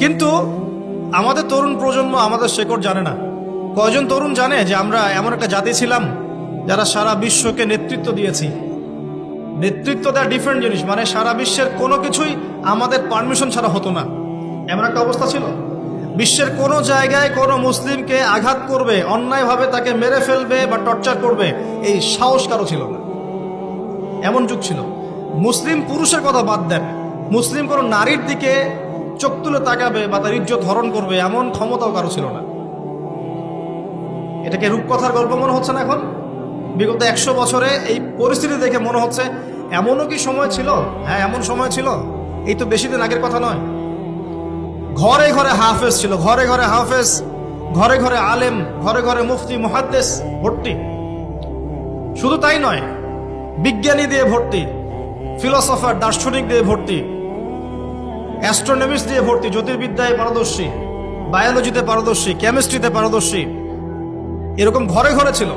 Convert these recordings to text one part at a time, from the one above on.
কিন্তু আমাদের তরুণ প্রজন্ম, আমাদের শেকড় জানে না। কয়জন তরুণ জানে যে আমরা এমন একটা জাতি ছিলাম, যারা সারা বিশ্বকে নেতৃত্ব দিয়েছি। নেতৃত্ব দেওয়া ডিফারেন্ট জিনিস মানে সারা বিশ্বের কোনো কিছুই আমাদের পারমিশন ছাড়া হতো না। এমন একটা অবস্থা ছিল। বিশ্বের কোনো জায়গায় কোনো মুসলিমকে আঘাত করবে, অন্যায়ভাবে তাকে মেরে ফেলবে বা টর্চার করবে, এই সাহস কারও ছিল না। এমন যুগ ছিল। মুসলিম পুরুষের কথা বাদ দেন। মুসলিম কোনো নারীর দিকে চোখ তুলে তাকাবে বা তার ইজ্জত হরণ করবে এমন ক্ষমতাও কারও ছিল না। এটাকে রূপকথার গল্প মনে হচ্ছে না এখন? বিগত একশো বছরে এই পরিস্থিতি দেখে মনে হচ্ছে, এমনও কি সময় ছিল? হ্যাঁ এমন সময় ছিল। এই তো বেশি দিন আগের কথা নয়। ঘরে ঘরে হাফেজ ছিল, ঘরে ঘরে হাফেজ, ঘরে ঘরে আলেম, ঘরে ঘরে মুফতি মহাদ্দেশ ভর্তি। শুধু তাই নয়, বিজ্ঞানী দিয়ে ভর্তি, ফিলসফার, দার্শনিক দিয়ে ভর্তি। অ্যাস্ট্রোনমিক্স দিয়ে ভর্তি, জ্যোতির্বিদ্যায় পারদর্শী, বায়োলজিতে পারদর্শী, কেমিস্ট্রিতে পারদর্শী। এরকম ঘরে ঘরে ছিল।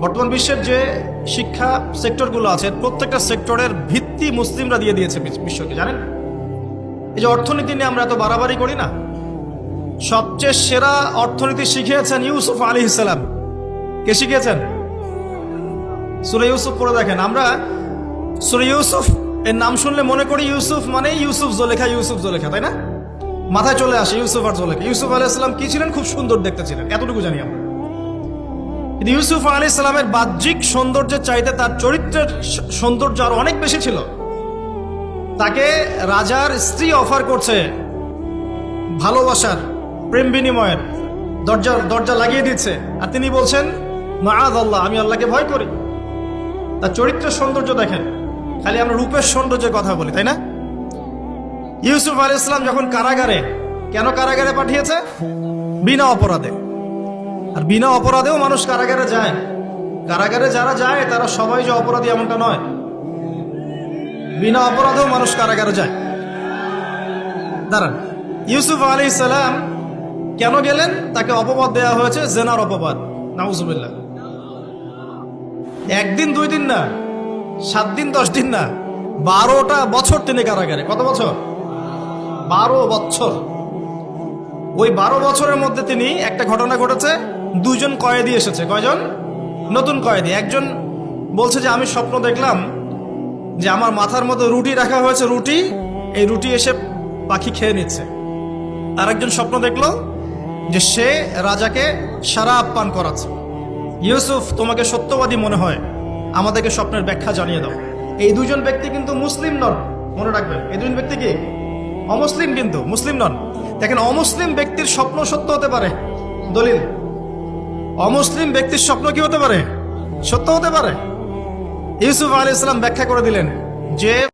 বর্তমান বিশ্বের যে শিক্ষা সেক্টরগুলো আছে, প্রত্যেকটা সেক্টরের ভিত্তি মুসলিমরা দিয়ে দিয়েছে বিশ্বকে, জানেন? এই যে অর্থনীতি নিয়ে আমরা এত বাড়াবাড়ি করি না। সবচেয়ে সেরা অর্থনীতি শিখিয়েছেন ইউসুফ আলী ইসলাম। কে শিখিয়েছেন? সুরে ইউসুফ করে দেখেন। আমরা সুরে ইউসুফ এর নাম শুনলে মনে করি ইউসুফ মানে ইউসুফ জোলেখা ইউসুফ জোলেখা, তাই না? মাথায় চলে আসে ইউসুফ আর জোলেখা। ইউসুফ আলাহ ইসলাম কি ছিলেন? খুব সুন্দর দেখতে ছিলেন, এতটুকু জানি আমরা। কিন্তু ইউসুফ আলী ইসলামের বাহ্যিক সৌন্দর্যের চাইতে তার চরিত্রের সৌন্দর্য আরও অনেক বেশি ছিল। তাকে রাজার স্ত্রী অফার করছে ভালোবাসার, প্রেম বিনিময়ের, দরজা দরজা লাগিয়ে দিচ্ছে। আর তিনি বলছেন মাআদ আল্লাহ আমি আল্লাহকে ভয় করি। তার চরিত্রের সৌন্দর্য দেখেন। খালি আমরা রূপের সৌন্দর্যের কথা বলি, তাই না? ইউসুফ আলী ইসলাম যখন কারাগারে, কেন কারাগারে পাঠিয়েছে? বিনা অপরাধে। আর বিনা অপরাধেও মানুষ কারাগারে যায়। কারাগারে যারা যায়, তারা সবাই যে অপরাধী এমনটা নয়। বিনা অপরাধেও মানুষ কারাগারে যায়। দাঁড়ান। ইউসুফ আলী সালাম কেন গেলেন? তাকে অপবাদ দেওয়া হয়েছে, জেনার অপবাদ। নাউজুবিল্লাহ। একদিন, দুই দিন না সাত দিন, দশ দিন না, বারোটা বছর তিনি কারাগারে। কত বছর? বারো বছর। ওই বারো বছরের মধ্যে তিনি একটা ঘটনা ঘটেছে, দুইজন কয়েদি এসেছে। কয়জন? নতুন কয়েদি। একজন বলছে যে, আমি স্বপ্ন দেখলাম যে আমার মাথার মধ্যে রুটি রাখা হয়েছে, রুটি। এই রুটি এসে পাখি খেয়ে নিচ্ছে। আর একজন স্বপ্ন দেখল যে, সে রাজাকে সারা পান করাচ্ছে। ইউসুফ, তোমাকে সত্যবাদী মনে হয়। আমাদেরকে স্বপ্নের ব্যাখ্যা জানিয়ে দাও। এই দুজন ব্যক্তি কিন্তু মুসলিম নন। মনে রাখবেন, এই দুজন ব্যক্তি কি? অমুসলিম কিন্তু, মুসলিম নন। দেখেন, অমুসলিম ব্যক্তির স্বপ্ন সত্য হতে পারে। দলিল, অমুসলিম ব্যক্তির স্বপ্ন কি হতে পারে? সত্য হতে পারে। ইউসুফ আলী ইসলাম ব্যাখ্যা করে দিলেন যে